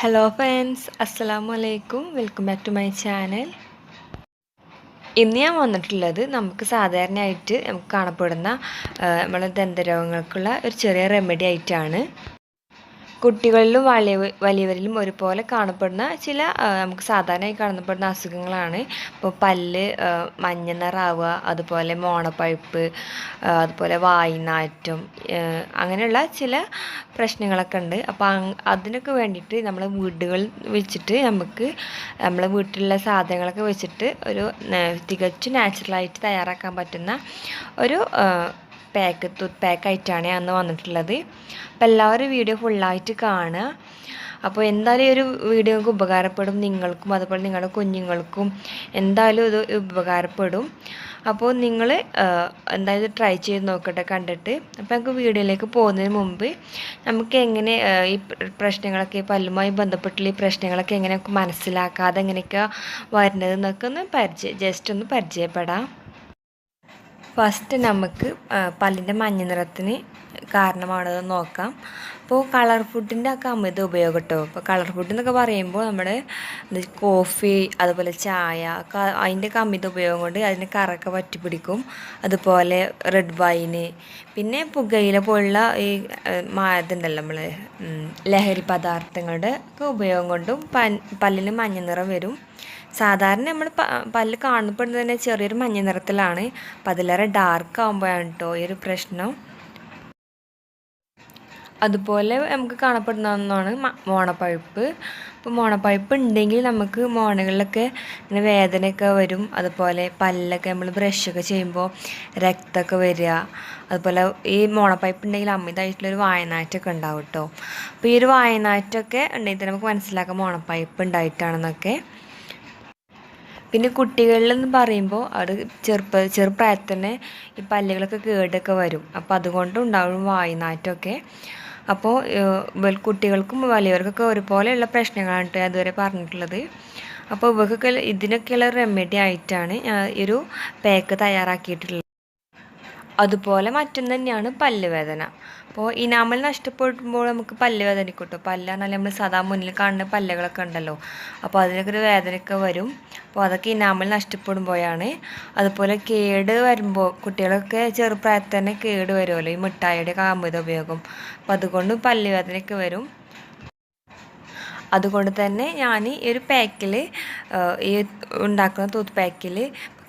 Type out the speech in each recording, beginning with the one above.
Hello friends അസ്സലാമു അലൈക്കും welcome back to my channel ഇന്ന് ഞാൻ വന്നിട്ടുള്ളത് നമുക്ക് സാധാരണയായിട്ട് നമുക്ക് കാണപ്പെടുന്ന നമ്മളെ ദന്തരോഗങ്ങൾക്കുള്ള ഒരു ചെറിയ റെമഡി ആയിട്ടാണ്. കുട്ടികളിലും വലിയ വലിയവരിലും ഒരുപോലെ കാണപ്പെടുന്ന ചില നമുക്ക് സാധാരണയായി കാണപ്പെടുന്ന അസുഖങ്ങളാണ്. ഇപ്പോൾ പല്ല് മഞ്ഞ നിറാവുക അതുപോലെ മോണപ്പഴുപ്പ് അതുപോലെ വായിനാറ്റം അങ്ങനെയുള്ള ചില പ്രശ്നങ്ങളൊക്കെ ഉണ്ട്. അപ്പോൾ അതിനൊക്കെ വേണ്ടിയിട്ട് നമ്മൾ വീടുകളിൽ വെച്ചിട്ട് നമുക്ക് നമ്മളെ വീട്ടിലുള്ള സാധനങ്ങളൊക്കെ വെച്ചിട്ട് ഒരു തികച്ചും നാച്ചുറലായിട്ട് തയ്യാറാക്കാൻ പറ്റുന്ന ഒരു പാക്ക് ടൂത്ത് പാക്ക് ആയിട്ടാണ് അന്ന് വന്നിട്ടുള്ളത്. അപ്പോൾ എല്ലാവരും വീഡിയോ ഫുള്ളായിട്ട് കാണുക. അപ്പോൾ എന്തായാലും ഈ ഒരു വീഡിയോ നിങ്ങൾക്ക് ഉപകാരപ്പെടും നിങ്ങൾക്കും അതുപോലെ നിങ്ങളുടെ കുഞ്ഞുങ്ങൾക്കും എന്തായാലും ഇത് ഉപകാരപ്പെടും. അപ്പോൾ നിങ്ങൾ എന്തായാലും ട്രൈ ചെയ്ത് നോക്കട്ടെ കണ്ടിട്ട്. അപ്പോൾ നമുക്ക് വീഡിയോയിലേക്ക് പോകുന്നതിന് മുമ്പ് നമുക്ക് എങ്ങനെ ഈ പ്രശ്നങ്ങളൊക്കെ പല്ലുമായി ബന്ധപ്പെട്ടുള്ള ഈ പ്രശ്നങ്ങളൊക്കെ എങ്ങനെ മനസ്സിലാക്കാതെ എങ്ങനെയൊക്കെ വരുന്നത് എന്നൊക്കെ ഒന്ന് പരിചയ ജസ്റ്റ് ഒന്ന് പരിചയപ്പെടാം. ഫസ്റ്റ് നമുക്ക് പല്ലിന്റെ മഞ്ഞ നിറത്തിന് കാരണമാണത് നോക്കാം. അപ്പോൾ കളർ ഫുഡിന്റെ ഒക്കെ അമിത ഉപയോഗം കേട്ടോ ഇപ്പോൾ കളർ ഫുഡ് എന്നൊക്കെ പറയുമ്പോൾ നമ്മൾ കോഫി അതുപോലെ ചായ ക- അതിന്റെ ഒക്കെ അമിത ഉപയോഗം കൊണ്ട് അതിന് കറൊക്കെ പറ്റി പിടിക്കും അതുപോലെ റെഡ് വൈന് പിന്നെ പുകയില പോലുള്ള ഈ ഇതുണ്ടല്ലോ നമ്മൾ ലഹരി പദാർത്ഥങ്ങളുടെ ഒക്കെ ഉപയോഗം കൊണ്ടും പല്ലിന് മഞ്ഞ നിറം വരും. സാധാരണ നമ്മൾ പല്ല് കാണപ്പെടുന്നത് തന്നെ ചെറിയൊരു മഞ്ഞ നിറത്തിലാണ്. അപ്പം അതിലേറെ ഡാർക്ക് ആകുമ്പോഴാണ് കേട്ടോ ഈ ഒരു പ്രശ്നം. അതുപോലെ നമുക്ക് കാണപ്പെടുന്ന ഒന്നാണ് മോണപ്പഴുപ്പ്. ഇപ്പോൾ മോണപ്പഴുപ്പ് ഉണ്ടെങ്കിൽ നമുക്ക് മോണകളിലൊക്കെ ഇങ്ങനെ വേദനയൊക്കെ വരും. അതുപോലെ പല്ലൊക്കെ നമ്മൾ ബ്രഷൊക്കെ ചെയ്യുമ്പോൾ രക്തമൊക്കെ വരിക. അതുപോലെ ഈ മോണപ്പഴുപ്പ് ഉണ്ടെങ്കിൽ അമിതമായിട്ടുള്ളൊരു വായനാറ്റമൊക്കെ ഉണ്ടാവും കേട്ടോ. അപ്പോൾ ഈ ഒരു വായനാറ്റമൊക്കെ ഉണ്ടെങ്കിൽ തന്നെ നമുക്ക് മനസ്സിലാക്കാം മോണപ്പഴുപ്പ് ഉണ്ടായിട്ടാണെന്നൊക്കെ. പിന്നെ കുട്ടികളിലെന്ന് പറയുമ്പോൾ അവർ ചെറുപ്പ ചെറുപ്രായത്തിൽ തന്നെ ഈ പല്ലുകളൊക്കെ കേടൊക്കെ വരും. അപ്പോൾ അതുകൊണ്ട് ഉണ്ടാവും വായുനാറ്റമൊക്കെ അപ്പോൾ കുട്ടികൾക്കും വലിയവർക്കൊക്കെ ഒരുപോലെയുള്ള പ്രശ്നങ്ങളാണ് കേട്ടോ അതുവരെ പറഞ്ഞിട്ടുള്ളത്. അപ്പോൾ ഇവർക്കൊക്കെ ഇതിനൊക്കെയുള്ള റെമഡി ആയിട്ടാണ് ഒരു പാക്ക് തയ്യാറാക്കിയിട്ടുള്ളത്. അതുപോലെ മറ്റൊന്ന് തന്നെയാണ് പല്ലുവേദന. അപ്പോൾ ഇനാമൽ നഷ്ടപ്പെടുമ്പോൾ നമുക്ക് പല്ല് കിട്ടും പല്ല് പറഞ്ഞാൽ നമ്മൾ സാധാ മുന്നിൽ കാണുന്ന പല്ലുകളൊക്കെ ഉണ്ടല്ലോ. അപ്പോൾ അതിനൊക്കെ ഒരു വേദനയൊക്കെ വരും. അപ്പോൾ അതൊക്കെ ഇനാമൽ നഷ്ടപ്പെടുമ്പോഴാണ്. അതുപോലെ കേട് വരുമ്പോൾ കുട്ടികളൊക്കെ ചെറുപ്രായത്തിൽ തന്നെ കേട് വരുമല്ലോ ഈ മിഠായിയുടെ കാമ്പിത ഉപയോഗം. അപ്പോൾ അതുകൊണ്ട് പല്ല് വേദനയൊക്കെ വരും. അതുകൊണ്ട് തന്നെ ഞാൻ ഈ ഒരു പാക്കിൽ ഈ ഉണ്ടാക്കുന്ന തൂത്ത് പാക്കിൽ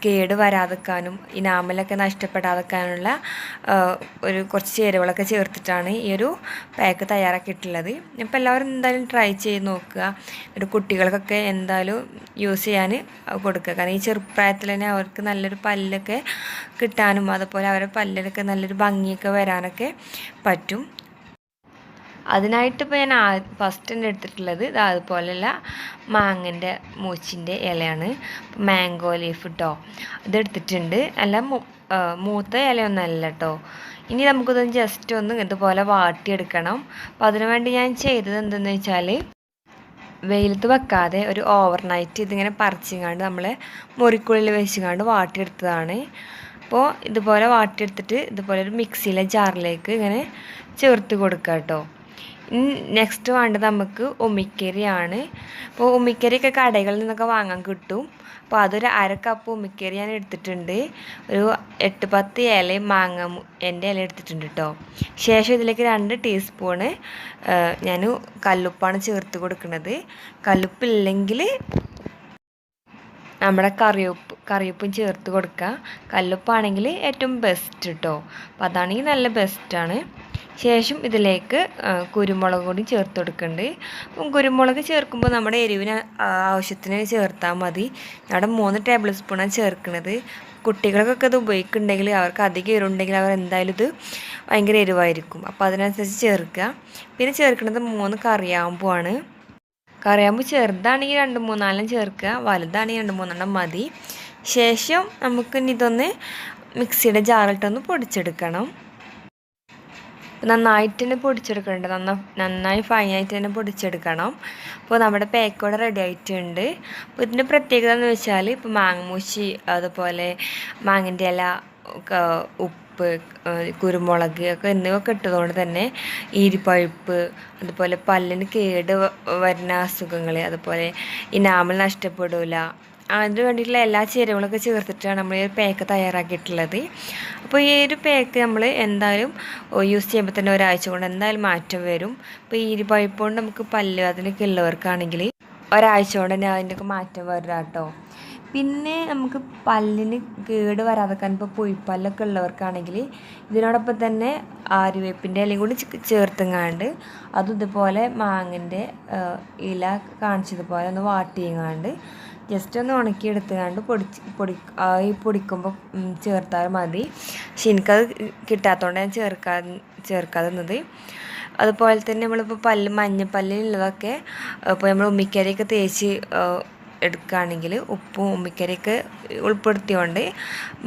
കേട് വരാതെക്കാനും ഇനാമലൊക്കെ നഷ്ടപ്പെടാതിരിക്കാനുള്ള ആ, ഒരു കുറച്ച് ചേരുവകളൊക്കെ ചേർത്തിട്ടാണ് ഈ ഒരു പാക്ക് തയ്യാറാക്കിയിട്ടുള്ളത്. ഇപ്പം എല്ലാവരും എന്തായാലും ട്രൈ ചെയ്ത് നോക്കുക. ഒരു കുട്ടികൾക്കൊക്കെ എന്തായാലും യൂസ് ചെയ്യാൻ കൊടുക്കുക. കാരണം ഈ ചെറുപ്രായത്തിൽ തന്നെ അവർക്ക് നല്ലൊരു പല്ലൊക്കെ കിട്ടാനും അതുപോലെ അവരുടെ പല്ലിലൊക്കെ നല്ലൊരു ഭംഗിയൊക്കെ വരാനൊക്കെ പറ്റും. അതിനായിട്ട് ഇപ്പോൾ ഞാൻ ഫസ്റ്റ് തന്നെ എടുത്തിട്ടുള്ളത് ഇത് അതുപോലെയുള്ള മാങ്ങന്റെ മൂച്ചിന്റെ ഇലയാണ്. മാംഗോ ലീഫ് കേട്ടോ ഇതെടുത്തിട്ടുണ്ട്. അല്ല മൂത്ത ഇലയൊന്നല്ല കേട്ടോ ഇനി നമുക്കിതൊന്ന് ജസ്റ്റ് ഒന്ന് ഇതുപോലെ വാട്ടിയെടുക്കണം. അതിനു വേണ്ടി ഞാൻ ചെയ്തത് എന്തെന്ന് വെച്ചാൽ വെയിലത്ത് വെക്കാതെ ഒരു ഓവർനൈറ്റ് ഇതിങ്ങനെ പറിച്ചിങ്ങാണ്ട് നമ്മൾ മുറിക്കുള്ളിൽ വെച്ചിങ്ങാണ്ട് വാട്ടിയെടുത്തതാണ്. അപ്പോൾ ഇതുപോലെ വാട്ടിയെടുത്തിട്ട് ഇതുപോലെ ഒരു മിക്സിയിലെ ജാറിലേക്ക് ഇങ്ങനെ ചേർത്ത് കൊടുക്കുക കേട്ടോ നെക്സ്റ്റ് വേണ്ടത് നമുക്ക് ഉമിക്കരിയാണ്. അപ്പോൾ ഉമിക്കരിയൊക്കെ കടകളിൽ നിന്നൊക്കെ വാങ്ങാൻ കിട്ടും. അപ്പോൾ അതൊരു അര കപ്പ് ഉമിക്കരി ഞാൻ എടുത്തിട്ടുണ്ട്. ഒരു എട്ട് പത്ത് ഇലയും മാങ്ങ എന്റെ ഇല എടുത്തിട്ടുണ്ട് കേട്ടോ ശേഷം ഇതിലേക്ക് രണ്ട് ടീസ്പൂണ് ഞാൻ കല്ലുപ്പാണ് ചേർത്ത് കൊടുക്കുന്നത്. കല്ലുപ്പില്ലെങ്കിൽ നമ്മുടെ കറിയുപ്പ് കറിയുപ്പും ചേർത്ത് കൊടുക്കുക. കല്ലുപ്പാണെങ്കിൽ ഏറ്റവും ബെസ്റ്റ് കേട്ടോ അപ്പോൾ അതാണെങ്കിൽ നല്ല ബെസ്റ്റാണ് ശേഷം ഇതിലേക്ക് കുരുമുളക് കൂടി ചേർത്ത് കൊടുക്കുന്നുണ്ട് കുരുമുളക് ചേർക്കുമ്പോൾ നമ്മുടെ എരിവിന് ആവശ്യത്തിന് ചേർത്താൽ മതി. അവിടെ മൂന്ന് ടേബിൾ സ്പൂണാണ് ചേർക്കുന്നത് കുട്ടികൾക്കൊക്കെ ഇത് ഉപയോഗിക്കുന്നുണ്ടെങ്കിൽ അവർക്ക് അധികം എരിവുണ്ടെങ്കിൽ അവർ എന്തായാലും ഇത് ഭയങ്കര എരിവായിരിക്കും. അപ്പോൾ അതിനനുസരിച്ച് ചേർക്കുക. പിന്നെ ചേർക്കുന്നത് മൂന്ന് കറിയാമ്പുമാണ് കറിയാമ്പ് ചെറുതാണെങ്കിൽ രണ്ട് മൂന്നാലും ചേർക്കുക. വലുതാണെങ്കിൽ രണ്ട് മൂന്നെണ്ണം മതി. ശേഷം നമുക്ക് ഇതൊന്ന് മിക്സിയുടെ ജാറിലിട്ടൊന്ന് പൊടിച്ചെടുക്കണം. നന്നായിട്ട് തന്നെ പൊടിച്ചെടുക്കുന്നുണ്ട് നന്ന നന്നായി ഫൈനായിട്ട് തന്നെ പൊടിച്ചെടുക്കണം. അപ്പോൾ നമ്മുടെ പേക്കോടെ റെഡി ആയിട്ടുണ്ട്. അപ്പോൾ ഇതിന്റെ പ്രത്യേകത എന്ന് വെച്ചാൽ ഇപ്പോൾ മാങ്ങമൂശി അതുപോലെ മാങ്ങിന്റെ ഇല ഉപ്പ് കുരുമുളക് ഒക്കെ എന്നിവ ഇട്ടതുകൊണ്ട് തന്നെ ഈരിപ്പഴുപ്പ് അതുപോലെ പല്ലിന് കേട് വരുന്ന അസുഖങ്ങൾ അതുപോലെ ഇനാമൽ നഷ്ടപ്പെടില്ല അതിന് വേണ്ടിയിട്ടുള്ള എല്ലാ ചേരുവകളൊക്കെ ചേർത്തിട്ടാണ് നമ്മൾ ഈ പാക്ക് തയ്യാറാക്കിയിട്ടുള്ളത്. അപ്പോൾ ഈ ഒരു പാക്ക് നമ്മൾ എന്തായാലും യൂസ് ചെയ്യുമ്പോൾ തന്നെ ഒരാഴ്ച കൊണ്ട് എന്തായാലും മാറ്റം വരും. അപ്പോൾ ഈ പഴുപ്പ് കൊണ്ട് നമുക്ക് പല്ല് അതിനൊക്കെ ഉള്ളവർക്കാണെങ്കിൽ ഒരാഴ്ച കൊണ്ട് തന്നെ അതിന്റെയൊക്കെ മാറ്റം വരിക കേട്ടോ. പിന്നെ നമുക്ക് പല്ലിന് കേട് വരാതെക്കാൻ ഇപ്പോൾ പൊയ്പ്പല്ലൊക്കെ ഉള്ളവർക്കാണെങ്കിൽ ഇതിനോടൊപ്പം തന്നെ ആര്യവേപ്പിന്റെ ഇലയും കൂടി ചേർത്തുങ്ങാണ്ട് അതും ഇതുപോലെ മാങ്ങിന്റെ ഇല കാണിച്ചതുപോലെ ഒന്ന് വാട്ടിയങ്ങാണ്ട് ജസ്റ്റ് ഒന്ന് ഉണക്കി എടുത്തുകൊണ്ട് പൊടിച്ച് പൊടി ഈ പൊടിക്കുമ്പോൾ ചേർത്താൽ മതി. പക്ഷെ എനിക്കത് കിട്ടാത്തതുകൊണ്ട് ഞാൻ ചേർക്കാൻ ചേർക്കാതിരുന്നത്. അതുപോലെ തന്നെ നമ്മളിപ്പോൾ പല്ല് മഞ്ഞപ്പല്ലിലുള്ളതൊക്കെ ഇപ്പോൾ നമ്മൾ ഉമ്മിക്കരിയൊക്കെ തേച്ച് എടുക്കുകയാണെങ്കിൽ ഉപ്പും ഉമ്മിക്കരയൊക്കെ ഉൾപ്പെടുത്തിയോണ്ട്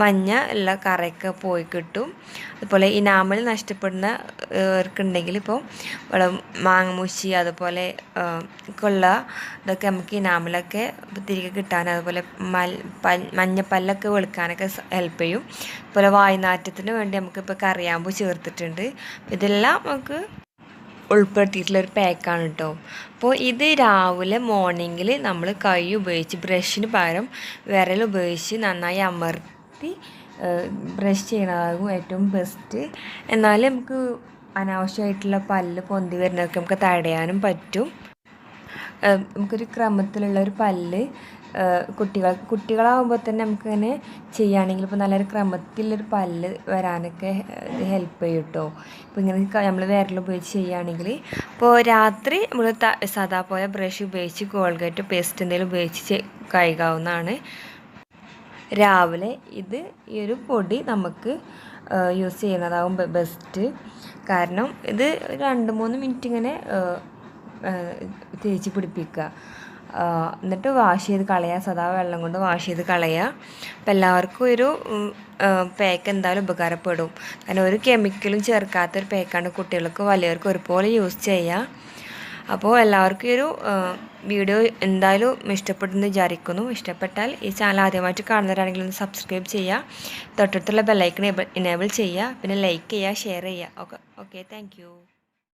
മഞ്ഞ ഉള്ള കറയൊക്കെ പോയി കിട്ടും. അതുപോലെ ഇനാമൽ നഷ്ടപ്പെടുന്നവർക്കുണ്ടെങ്കിൽ ഇപ്പോൾ മാങ്ങമുശി അതുപോലെ കൊള്ള ഇതൊക്കെ നമുക്ക് ഇനാമലൊക്കെ തിരികെ കിട്ടാൻ അതുപോലെ മൽ മഞ്ഞപ്പല്ലൊക്കെ വെളുക്കാനൊക്കെ ഹെൽപ്പ് ചെയ്യും. അതുപോലെ വായുനാറ്റത്തിന് വേണ്ടി നമുക്കിപ്പോൾ കറിയാമ്പ് ചേർത്തിട്ടുണ്ട്. ഇതെല്ലാം നമുക്ക് ഉൾപ്പെടുത്തിയിട്ടുള്ള ഒരു പാക്കാണ് കേട്ടോ അപ്പോൾ ഇത് രാവിലെ മോർണിംഗിൽ നമ്മൾ കൈ ഉപയോഗിച്ച് ബ്രഷിന് പകരം വിരൽ ഉപയോഗിച്ച് നന്നായി അമർത്തി ബ്രഷ് ചെയ്യണതാകും ഏറ്റവും ബെസ്റ്റ് എന്നാലും നമുക്ക് അനാവശ്യമായിട്ടുള്ള പല്ല് പൊന്തി വരുന്നതൊക്കെ നമുക്ക് തടയാനും പറ്റും. നമുക്കൊരു ക്രമത്തിലുള്ള ഒരു പല്ല് കുട്ടികൾ കുട്ടികളാകുമ്പോൾ തന്നെ നമുക്കിങ്ങനെ ചെയ്യുകയാണെങ്കിൽ ഇപ്പോൾ നല്ലൊരു ക്രമത്തിലൊരു പല്ല് വരാനൊക്കെ ഇത് ഹെൽപ്പ് ചെയ്യും കേട്ടോ ഇപ്പോൾ ഇങ്ങനെ നമ്മൾ വിരൽ ഉപയോഗിച്ച് ചെയ്യുകയാണെങ്കിൽ ഇപ്പോൾ രാത്രി നമ്മൾ സാധാ പോയ ബ്രഷ് ഉപയോഗിച്ച് കോൾഗേറ്റ് പേസ്റ്റ് എന്തെങ്കിലും ഉപയോഗിച്ച് കഴുകാവുന്നതാണ്. രാവിലെ ഇത് ഈ ഒരു പൊടി നമുക്ക് യൂസ് ചെയ്യുന്നതാവും ബെസ്റ്റ് കാരണം ഇത് രണ്ട് മൂന്ന് മിനിറ്റ് ഇങ്ങനെ തേച്ച് പിടിപ്പിക്കുക. എന്നിട്ട് വാഷ് ചെയ്ത് കളയുക സദാ വെള്ളം കൊണ്ട് വാഷ് ചെയ്ത് കളയുക അപ്പം എല്ലാവർക്കും ഒരു പാക്ക് എന്തായാലും ഉപകാരപ്പെടും. കാരണം ഒരു കെമിക്കലും ചേർക്കാത്തൊരു പാക്കാണ് കുട്ടികൾക്ക് വലിയവർക്ക് ഒരുപോലെ യൂസ് ചെയ്യുക അപ്പോൾ എല്ലാവർക്കും ഒരു വീഡിയോ എന്തായാലും ഇഷ്ടപ്പെട്ടെന്ന് വിചാരിക്കുന്നു. ഇഷ്ടപ്പെട്ടാൽ ഈ ചാനൽ ആദ്യമായിട്ട് കാണുന്നവരാണെങ്കിൽ ഒന്ന് സബ്സ്ക്രൈബ് ചെയ്യുക തൊട്ടടുത്തുള്ള ബെല്ലൈക്കൺ എനേബിൾ ചെയ്യുക പിന്നെ ലൈക്ക് ചെയ്യുക ഷെയർ ചെയ്യുക ഓക്കെ ഓക്കെ താങ്ക്